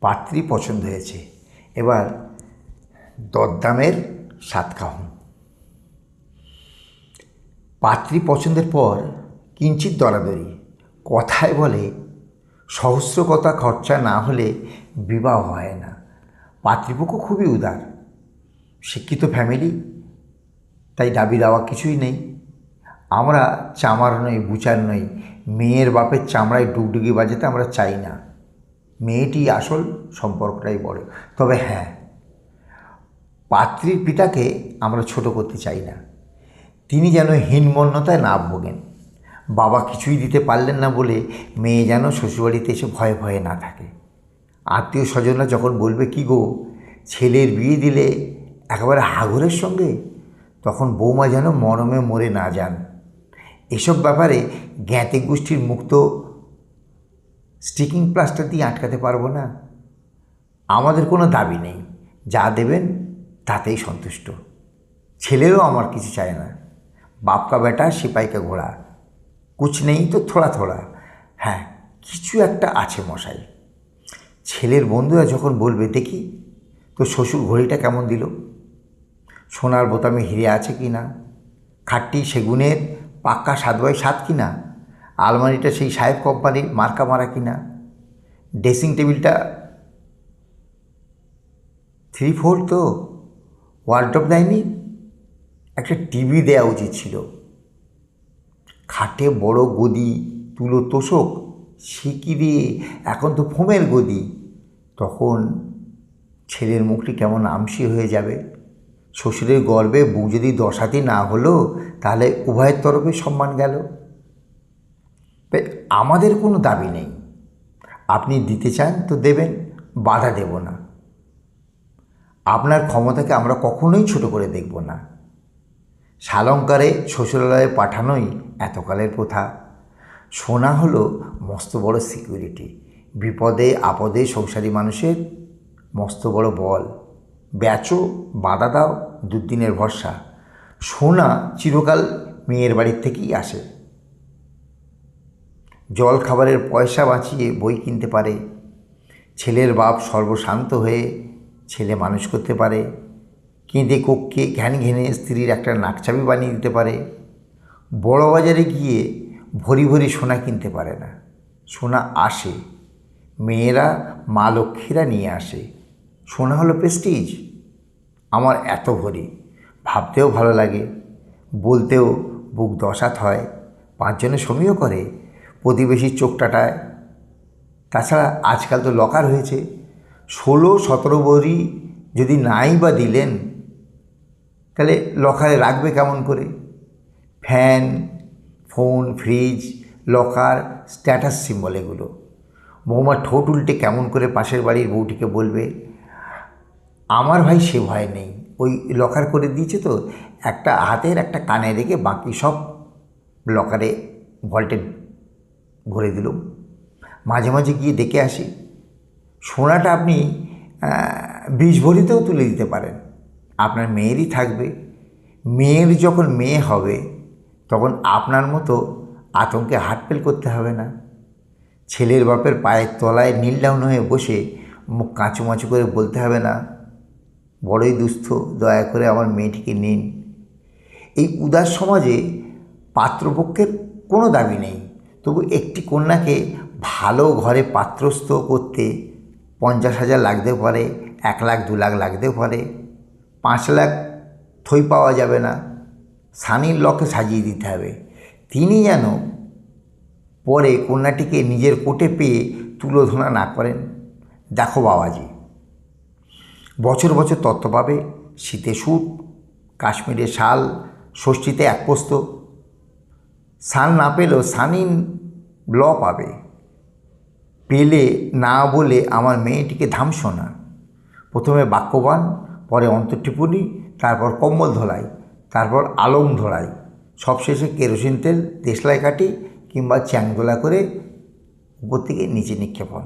পাত্রী পছন্দ হয়েছে। এবার দরদামের স্বাদ খাওন পাত্রী পছন্দের পর কিঞ্চিত দরাদরি, কথায় বলে সহস্র কথা খরচা না হলে বিবাহ হয় না। পাত্রীপক্ষ খুবই উদার। শিক্ষিত ফ্যামিলি, তাই দাবি দেওয়া কিছুই নেই। আমরা চামার নই, বুচার নই, মেয়ের বাপের চামড়ায় ডুগডুগি বাজাতে আমরা চাই না। মেয়েটি আসল সম্পর্কটাই বড় তবে হ্যাঁ পাত্রীর পিতাকে আমরা ছোট করতে চাই না। তিনি যেন হীনমন্যতায় না ভোগেন। বাবা কিছুই দিতে পারলেন না বলে মেয়ে যেন শ্বশুরবাড়িতে এসে ভয়ে ভয়ে না থাকে। আত্মীয় স্বজনরা যখন বলবে, কি গো, ছেলের বিয়ে দিলে একেবারে হাগরের সঙ্গে? তখন বৌমা যেন মরমে মরে না যান। এসব ব্যাপারে জ্ঞাতে গোষ্ঠীর মুক্ত স্টিকিং প্লাস্টার দিয়ে আটকাতে পারব না। আমাদের কোনো দাবি নেই। যা দেবেন তাতেই সন্তুষ্ট। ছেলেরও আমার কিছু চায় না। বাপকা বেটা, সিপাইকা ঘোড়া। কুছ নেই তো থোড়া থোড়া। হ্যাঁ কিছু একটা আছে মশাই। ছেলের বন্ধুরা যখন বলবে, দেখি তো শ্বশুর ঘড়িটা কেমন দিল? সোনার বোতামে হিরে আছে কি না? খাটটি সেগুনের পাক্কা সাত বাই সাত কি না? আলমারিটা সেই সাহেব কোম্পানির মার্কা মারা কি না ড্রেসিং টেবিলটা থ্রি ফোর তো? ওয়ার্ল্ডটপ দেয়নি একটা টিভি দেওয়া উচিত ছিল। খাটে বড় গদি, তুলো তোষক সে কি এখন তো ফোমের গদি। তখন ছেলের মুখটি কেমন আমসি হয়ে যাবে? শ্বশুরের গর্বে বউ যদি দশাতি না হলো, তাহলে উভয়ের তরফে সম্মান গেল। আমাদের কোনো দাবি নেই। আপনি দিতে চান তো দেবেন, বাধা দেব না। আপনার ক্ষমতাকে আমরা কখনোই ছোট করে দেখব না। শালঙ্কারে শ্বশুরালয়ে পাঠানোই এতকালের প্রথা। সোনা হলো মস্ত বড় সিকিউরিটি, বিপদে আপদে সংসারী মানুষের মস্ত বড় বল। বেচো, বাধা দাও, দুদিনের ভরসা। সোনা চিরকাল মেয়ের বাড়ির থেকেই আসে। জল খাবারের পয়সা বাঁচিয়ে বই কিনতে পারে। ছেলের বাপ সর্বশান্ত হয়ে ছেলে মানুষ করতে পারে। কেঁদে কোককে ঘ্যান ঘেনে স্ত্রীর একটা নাকচাবি বানিয়ে দিতে পারে। বড় বাজারে গিয়ে ভরি ভরি সোনা কিনতে পারে না। সোনা আসে। মেয়েরা, মা লক্ষ্মীরা নিয়ে আসে। সোনা হলো প্রেস্টিজ আমার এত ভরি। ভাবতেও ভালো লাগে। বলতেও বুক দশাত হয়। পাঁচজনে সঙ্গীও করে। প্রতিবেশীর চোখটাটায় তাছাড়া আজকাল তো লকার হয়েছে। ষোলো সতেরো বড়ি যদি নাই বা দিলেন, তাহলে লকারে রাখবে কেমন করে? Fan, phone fridge locker status symbol এগুলো। বৌমা ঠোঁট উল্টে কেমন করে পাশের বাড়ির বউটিকে বলবে, আমার ভাই সে ভয় নেই। ওই লকার করে দিয়েছে তো, একটা হাতের একটা কানে রেখে বাকি সব লকারে ভল্টে ভরে দিলুম মাঝে মাঝে গিয়ে দেখে আসি, সোনাটা আপনি বিষ ভরিতেও তুলে দিতে পারেন। আপনার মেয়েরই থাকবে। মেয়ের যখন মেয়ে হবে, তখন আপনার মতো আতঙ্কে হাটপেল করতে হবে না। ছেলের বাপের পায়ের তলায় নীল ডাউন হয়ে বসে মুখ কাঁচুমাচু করে বলতে হবে না, বড়ই দুস্থ, দয়া করে আমার মেয়েটিকে নিন। এই উদার সমাজে পাত্রপক্ষের কোনো দাবি নেই। তবু একটি কন্যাকে ভালো ঘরে পাত্রস্থ করতে পঞ্চাশ হাজার লাগতেও পারে, এক লাখ, দু লাখ লাগতেও পারে। পাঁচ লাখ থই পাওয়া যাবে না। সানির লকে সাজিয়ে দিতে হবে। তিনি যেন পরে কন্যাটিকে নিজের কোটে পেয়ে তুলোধনা না করেন। দেখো বাবাজি, বছর বছর তত্ত্ব পাবে। শীতে স্যুট কাশ্মীরে শাল, ষষ্ঠীতে এক পোস্ত। সান না পেলেও সানিন ল পাবে। পেলে না বলে আমার মেয়েটিকে ধামসোনা। প্রথমে বাক্যবান, পরে অন্তর্টিপুনি তারপর কম্বল ধোলাই, তারপর আলম ধোলাই। সবশেষে কেরোসিন তেল দেশলাই কাটি কিংবা চ্যাংদোলা করে উপর থেকে নিচে নিক্ষেপণ